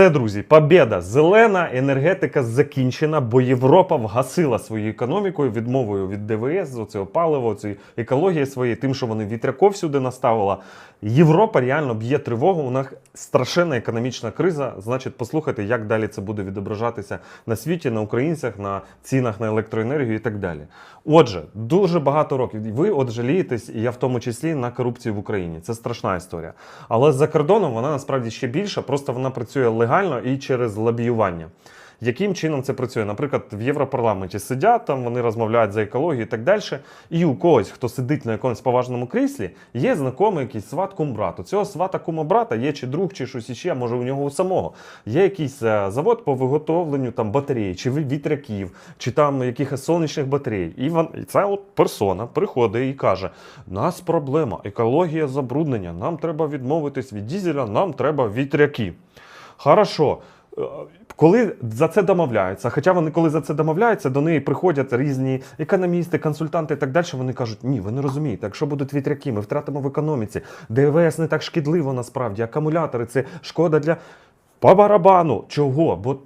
Все, друзі, побєда. Зелена енергетика закінчена, бо Європа вгасила свою економікою відмовою від ДВС, оцього палива, цієї екології своєї, тим, що вони вітряков сюди наставила. Європа реально б'є тривогу. У них страшенна економічна криза. Значить, послухайте, як далі це буде відображатися на світі, на українцях, на цінах на електроенергію і так далі. Отже, дуже багато років. Ви от жалієтесь, і я в тому числі на корупцію в Україні. Це страшна історія. Але за кордоном вона насправді ще більша, просто вона працює легально і через лобіювання. Яким чином це працює? Наприклад, в Європарламенті сидять, там вони розмовляють за екологію і так далі. І у когось, хто сидить на якомусь поважному кріслі, є знайомий якийсь сват кум брат. У цього свата кума брата є чи друг, чи щось іще, може у нього у самого. Є якийсь е, завод по виготовленню там батарей, чи вітряків, чи там якихось сонячних батарей. І, вон, і ця от персона приходить і каже: нас проблема, екологія забруднення, нам треба відмовитись від дізеля, нам треба вітряки. Хорошо. Е, Коли за це домовляються, хоча вони, коли за це домовляються, до неї приходять різні економісти, консультанти і так далі. Вони кажуть, ні, ви не розумієте, якщо будуть вітряки, ми втратимо в економіці. ДВС не так шкідливо насправді, акумулятори це шкода для по барабану. Чого? Бо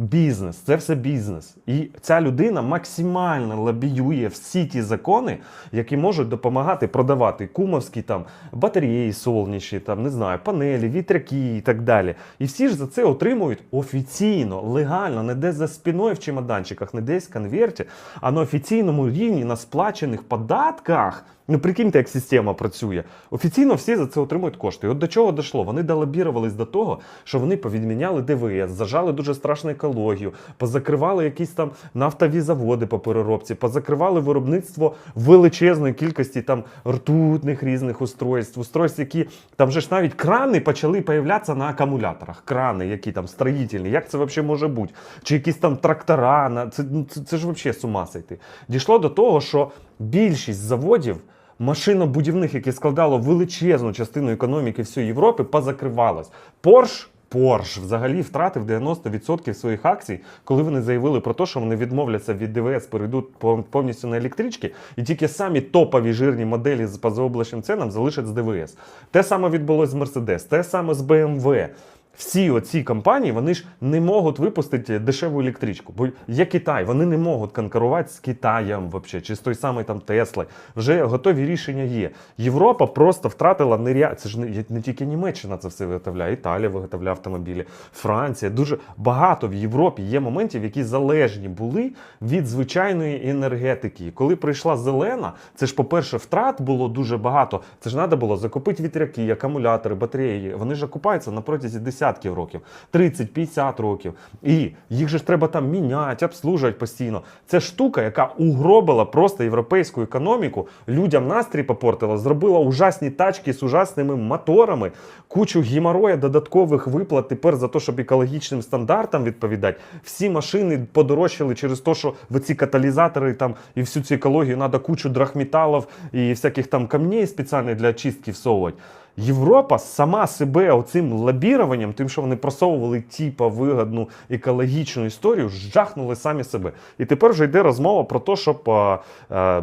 бізнес, це все бізнес. І ця людина максимально лобіює всі ті закони, які можуть допомагати продавати кумовські там батареї сонячні, там не знаю, панелі, вітряки і так далі. І всі ж за це отримують офіційно, легально, не десь за спиною в чемоданчиках, не десь в конверті, а на офіційному рівні на сплачених податках. Ну, прикиньте, як система працює. Офіційно всі за це отримують кошти. І от до чого дійшло? Вони долобірувались до того, що вони повідміняли ДВС, зажали дуже страшний страшну екологію, позакривали якісь там нафтові заводи по переробці, позакривали виробництво величезної кількості там ртутних різних устройств, устройств, які там же ж навіть крани почали появлятися на акумуляторах. Крани, які там строїтельні. Як це взагалі може бути? Чи якісь там трактора? на- Це, ну, це, це ж взагалі з ума сойти. Дійшло до того, що більшість заводів машинобудівних, які складало величезну частину економіки всієї Європи, позакривалось. Порш. Порш взагалі втратив 90% своїх акцій, коли вони заявили про те, що вони відмовляться від ДВС, перейдуть пов- повністю на електрички, і тільки самі топові жирні моделі з позаоблачним ценам залишать з ДВС. Те саме відбулося з Mercedes, те саме з BMW. Всі оці компанії вони ж не можуть випустити дешеву електричку. Бо є Китай, вони не можуть конкурувати з Китаєм вообще, чи з той самий там Тесли. Вже готові рішення є. Європа просто втратила неря... Це ж не, не тільки Німеччина це все виготовляє, Італія виготовляє автомобілі, Франція. Дуже багато в Європі є моментів, які залежні були від звичайної енергетики. Коли прийшла зелена, це ж, по-перше, втрат було дуже багато. Це ж треба було закупити вітряки, акумулятори, батареї. Вони ж окупаються на протязі десятків років, 30-50 років. І їх же ж треба там міняти, обслужувати постійно. Це штука, яка угробила просто європейську економіку, людям настрій попортила, зробила ужасні тачки з ужасними моторами, кучу геморроя, додаткових виплат тепер за те, щоб екологічним стандартам відповідати. Всі машини подорожчали через те, що в ці каталізатори там і всю цю екологію треба кучу драхметалів і всяких там камней спеціальних для очистки всовувати. Європа сама себе оцим лобіруванням, тим, що вони просовували типа вигодну екологічну історію, жахнули самі себе. І тепер вже йде розмова про те, щоб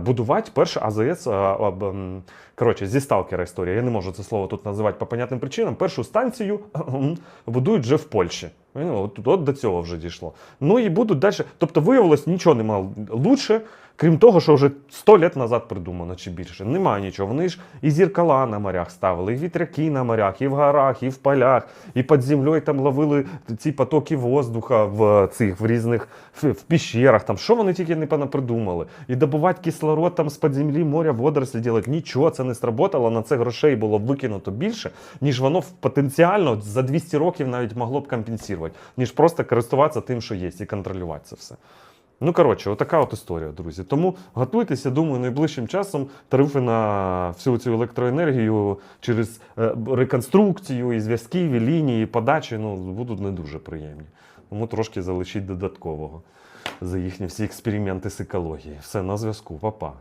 будувати перше АЗС. ем, коротше, зі сталкера історія. Я не можу це слово тут називати по понятним причинам. Першу станцію будують вже в Польщі. Ну, От, от до цього вже дійшло. Ну і будуть далі. Тобто виявилось, нічого нема лучше, крім того, що вже 100 лет назад придумано чи більше. Немає нічого. Вони ж і зіркала на морях ставили, і вітряки на морях, і в горах, і в полях, і під землею там ловили ці потоки воздуха в цих в різних в, піщерах. Там що вони тільки не придумали. І добувати кислород там з-під землі, моря, водорослі ділять. Нічого це не сработало. На це грошей було викинуто більше, ніж воно потенціально за 200 років навіть могло б компенсувати, ніж просто користуватися тим, що є, і контролювати це все. Ну, коротше, отака от історія, друзі. Тому готуйтеся, думаю, найближчим часом тарифи на всю цю електроенергію через е, реконструкцію, і зв'язків, і лінії, і подачі ну, будуть не дуже приємні. Тому трошки залишіть додаткового за їхні всі експерименти з екології. Все на зв'язку, Па-па.